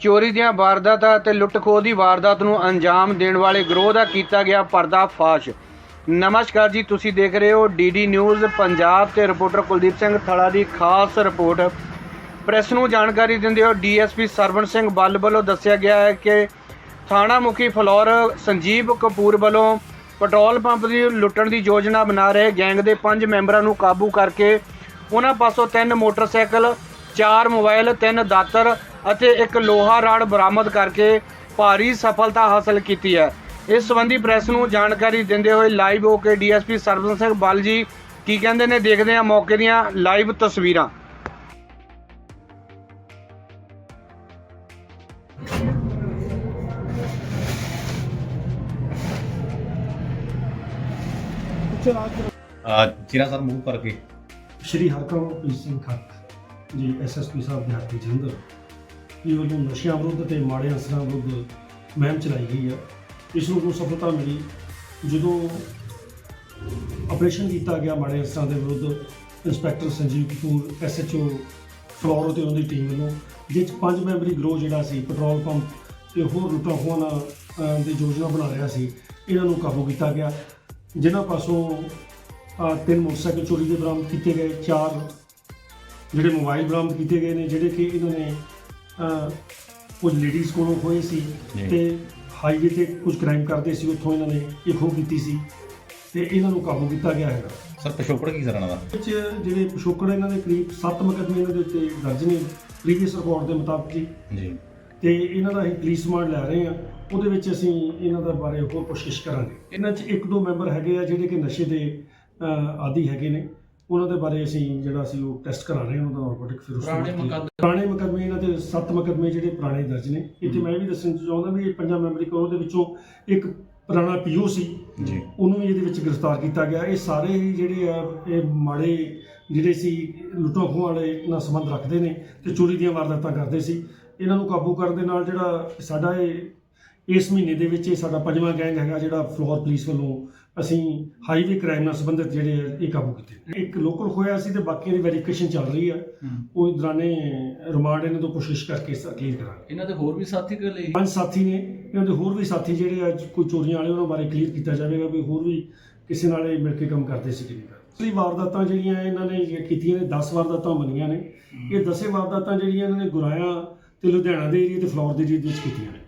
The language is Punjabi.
ਚੋਰੀ ਦੀਆਂ ਵਾਰਦਾਤਾਂ ਅਤੇ ਲੁੱਟ-ਖੋਹ ਦੀ ਵਾਰਦਾਤ ਨੂੰ ਅੰਜਾਮ ਦੇਣ ਵਾਲੇ ਗਰੋਹ ਦਾ ਕੀਤਾ ਗਿਆ ਪਰਦਾਫਾਸ਼। ਨਮਸਕਾਰ ਜੀ, ਤੁਸੀਂ ਦੇਖ ਰਹੇ ਹੋ ਡੀਡੀ ਨਿਊਜ਼ ਪੰਜਾਬ ਤੇ ਰਿਪੋਰਟਰ ਕੁਲਦੀਪ ਸਿੰਘ ਥੜਾ ਦੀ ਖਾਸ ਰਿਪੋਰਟ। ਪ੍ਰੈਸ ਨੂੰ ਜਾਣਕਾਰੀ ਦਿੰਦੇ ਹੋ ਡੀਐਸਪੀ ਸਰਵਣ ਸਿੰਘ ਬੱਲ ਵੱਲੋਂ ਦੱਸਿਆ ਗਿਆ ਹੈ ਕਿ ਥਾਣਾ ਮੁਖੀ ਫਲੋਰ ਸੰਜੀਵ ਕਪੂਰ ਵੱਲੋਂ ਪੈਟਰੋਲ ਪੰਪ ਦੀ ਲੁੱਟਣ ਦੀ ਯੋਜਨਾ ਬਣਾ ਰਹੇ ਗੈਂਗ ਦੇ ਪੰਜ ਮੈਂਬਰਾਂ ਨੂੰ ਕਾਬੂ ਕਰਕੇ ਉਹਨਾਂ ਪਾਸੋਂ ਤਿੰਨ ਮੋਟਰਸਾਈਕਲ, ਚਾਰ ਮੋਬਾਈਲ, ਤਿੰਨ ਦਾਤਰ ਅਤੇ ਇੱਕ ਲੋਹਾ ਰਾੜ ਬਰਾਮਦ ਕਰਕੇ ਭਾਰੀ ਸਫਲਤਾ ਹਾਸਲ ਕੀਤੀ ਹੈ। ਇਸ ਸੰਬੰਧੀ ਪ੍ਰੈਸ ਨੂੰ ਜਾਣਕਾਰੀ ਦਿੰਦੇ ਹੋਏ ਲਾਈਵ ਹੋ ਕੇ ਡੀਐਸਪੀ ਸਰਵਨ ਸਿੰਘ ਬੱਲ ਜੀ ਕੀ ਕਹਿੰਦੇ ਨੇ ਦੇਖਦੇ ਹਾਂ ਮੌਕੇ ਦੀਆਂ ਲਾਈਵ ਤਸਵੀਰਾਂ। ਚਿਰਾ ਸਰ ਮੂਵ ਕਰਕੇ ਸ਼੍ਰੀ ਹਰਕਰਮਪ੍ਰੀਤ ਸਿੰਘ ਖੱਤ ਜੀ ਐਸਐਸਪੀ ਸਾਹਿਬ ਦਿਹਾਤੀ ਜਲੰਧਰ ਇਹ ਵੱਲੋਂ ਨਸ਼ਿਆਂ ਵਿਰੁੱਧ ਤੇ ਮਾੜੇ ਅਸਰਾਂ ਵਿਰੁੱਧ ਮੁਹਿੰਮ ਚਲਾਈ ਗਈ ਹੈ ਇਸ ਨੂੰ ਸਫਲਤਾ ਮਿਲੀ। ਜਦੋਂ ਆਪਰੇਸ਼ਨ ਕੀਤਾ ਗਿਆ ਮਾੜੇ ਅਸਰਾਂ ਦੇ ਵਿਰੁੱਧ, ਇੰਸਪੈਕਟਰ ਸੰਜੀਵ ਕਪੂਰ ਐਸਐਚਓ ਫਲੋਰ ਤੇ ਉਹਦੀ ਟੀਮ ਵੱਲੋਂ, ਜਿਸ 'ਚ ਪੰਜ ਮੈਂਬਰੀ ਗਰੋਹ ਜਿਹੜਾ ਸੀ, ਪੈਟਰੋਲ ਪੰਪ ਤੇ ਹੋਰ ਲੁੱਟਾਂ ਖੋਹਾਂ ਦੀ ਯੋਜਨਾ ਬਣਾ ਰਿਹਾ ਸੀ, ਇਹਨਾਂ ਨੂੰ ਕਾਬੂ ਕੀਤਾ ਗਿਆ। ਜਿਨ੍ਹਾਂ ਪਾਸੋਂ ਤਿੰਨ ਮੋਟਰਸਾਈਕਲ ਚੋਰੀ ਦੇ ਬਰਾਮਦ ਕੀਤੇ ਗਏ, ਚਾਰ ਜਿਹੜੇ ਮੋਬਾਈਲ ਬਰਾਮਦ ਕੀਤੇ ਗਏ ਨੇ, ਜਿਹੜੇ ਕਿ ਇਹਨਾਂ ਨੇ ਕੁਝ ਲੇਡੀਜ਼ ਕੋਲੋਂ ਹੋਏ ਸੀ ਜੀ। ਤੇ ਹਾਈਵੇ ਤੇ ਕੁਝ ਕ੍ਰਾਈਮ ਕਰਦੇ ਸੀ ਉੱਥੋਂ ਇਹਨਾਂ ਨੇ ਇਹ ਖੋਹ ਕੀਤੀ ਸੀ ਤੇ ਇਹਨਾਂ ਨੂੰ ਕਾਬੂ ਕੀਤਾ ਗਿਆ ਹੈਗਾ। ਸਰ ਪਿਛੋਕੜ ਕੀ ਸਰ ਇਹਨਾਂ ਦਾ? ਵਿੱਚ ਜਿਹੜੇ ਪਿਛੋਕੜ ਇਹਨਾਂ ਦੇ ਕਰੀਬ 7 ਮੁਕੱਦਮੇ ਇਹਨਾਂ ਦੇ ਉੱਤੇ ਦਰਜ ਨੇ ਪ੍ਰੀਵੀਅਸ ਰਿਕਾਰਡ ਦੇ ਮੁਤਾਬਕ ਜੀ। ਜੀ। ਤੇ ਇਹਨਾਂ ਦਾ ਅਸੀਂ ਪੁਲਿਸ ਰਿਮਾਂਡ ਲੈ ਰਹੇ ਹਾਂ ਉਹਦੇ ਵਿੱਚ ਅਸੀਂ ਇਹਨਾਂ ਦਾ ਬਾਰੇ ਹੋਰ ਪੁੱਛਗਿੱਛ ਕਰਾਂਗੇ। ਇਹਨਾਂ 'ਚ ਇੱਕ ਦੋ ਮੈਂਬਰ ਹੈਗੇ ਆ ਜਿਹੜੇ ਕਿ ਨਸ਼ੇ ਦੇ ਅਹ, ਆਦੀ ਹੈਗੇ ਨੇ। ਉਹਨਾਂ ਦੇ ਬਾਰੇ ਅਸੀਂ ਜਿਹੜਾ ਅਸੀਂ ਉਹ ਟੈਸਟ ਕਰਾ ਰਹੇ ਹਾਂ ਉਹਨਾਂ ਦਾ ਆਰਗੋਟਿਕ ਫਿਰ ਉਸ ਤੋਂ ਪੁਰਾਣੇ ਬਾਅਦ ਮੁਕੱਦਮੇ- ਪੁਰਾਣੇ ਮੁਕੱਦਮੇ ਇਹਨਾਂ ਦੇ 7 ਮੁਕੱਦਮੇ ਜਿਹੜੇ ਪੁਰਾਣੇ ਦਰਜ ਨੇ। ਇੱਥੇ ਮੈਂ ਵੀ ਦੱਸਣਾ ਚਾਹੁੰਦਾ ਵੀ ਇਹ ਪੰਜਾਂ ਮੈਂਬਰੀ ਕੋਲ ਦੇ ਵਿੱਚੋਂ ਇੱਕ ਪੁਰਾਣਾ ਪੀਓ ਸੀ। ਜੀ। ਉਹਨੂੰ ਵੀ ਇਹਦੇ ਵਿੱਚ ਗ੍ਰਿਫਤਾਰ ਕੀਤਾ ਗਿਆ। ਇਹ ਸਾਰੇ ਹੀ ਜਿਹੜੇ ਆ ਇਹ ਮਾੜੇ ਜਿਹੜੇ ਸੀ ਲੁੱਟਾਂ ਖੋਹਾਂ ਵਾਲੇ ਨਾਲ ਸੰਬੰਧ ਰੱਖਦੇ ਨੇ ਤੇ ਚੋਰੀ ਦੀਆਂ ਵਾਰਦਾਤਾਂ ਕਰਦੇ ਸੀ। ਇਹਨਾਂ ਨੂੰ ਕਾਬੂ ਕਰਨ ਦੇ ਨਾਲ ਜਿਹੜਾ ਸਾਡਾ ਇਹ ਇਸ ਮਹੀਨੇ ਦੇ ਵਿੱਚ ਇਹ ਸਾਡਾ ਪੰਜਵਾਂ ਗੈਂਗ ਹੈਗਾ ਜਿਹੜਾ ਫਲੋਰ ਪੁਲਿਸ ਵੱਲੋਂ ਅਸੀਂ ਹਾਈਵੇ ਕ੍ਰਾਈਮ ਨਾਲ ਸੰਬੰਧਿਤ ਜਿਹੜੇ ਇਹ ਕਾਬੂ ਕੀਤੇ ਇੱਕ ਲੋਕਲ ਹੋਇਆ ਸੀ ਤੇ ਬਾਕੀਆਂ ਦੀ ਵੈਰੀਫਿਕੇਸ਼ਨ ਚੱਲ ਰਹੀ ਆ। ਉਹ ਦੌਰਾਨੇ ਰਿਮਾਂਡ ਇਹਨਾਂ ਤੋਂ ਕੋਸ਼ਿਸ਼ ਕਰਕੇ ਕਲੀਅਰ ਕਰਾਂਗੇ। ਇਹਨਾਂ ਦੇ ਹੋਰ ਵੀ ਸਾਥੀ ਲਈ ਪੰਜ ਸਾਥੀ ਨੇ। ਇਹਨਾਂ ਦੇ ਹੋਰ ਵੀ ਸਾਥੀ ਜਿਹੜੇ ਆ ਕੋਈ ਚੋਰੀਆਂ ਵਾਲੇ ਉਹਨਾਂ ਬਾਰੇ ਕਲੀਅਰ ਕੀਤਾ ਜਾਵੇਗਾ ਵੀ ਹੋਰ ਵੀ ਕਿਸੇ ਨਾਲ ਇਹ ਮਿਲ ਕੇ ਕੰਮ ਕਰਦੇ ਸੀ ਕਿ ਨਹੀਂ ਕਰਦੇ। ਅਸਲੀ ਵਾਰਦਾਤਾਂ ਜਿਹੜੀਆਂ ਇਹਨਾਂ ਨੇ ਕੀਤੀਆਂ ਨੇ 10 ਵਾਰਦਾਤਾਂ ਮੰਨੀਆਂ ਨੇ। ਇਹ 10 ਵਾਰਦਾਤਾਂ ਜਿਹੜੀਆਂ ਇਹਨਾਂ ਨੇ ਗੁਰਾਇਆ ਤੇ ਲੁਧਿਆਣਾ ਦੇ ਏਰੀਆ ਤੇ ਫਲੋਰ ਦੇ ਏਰੀਆ ਦੇ ਵਿੱਚ ਕੀਤੀਆਂ ਨੇ।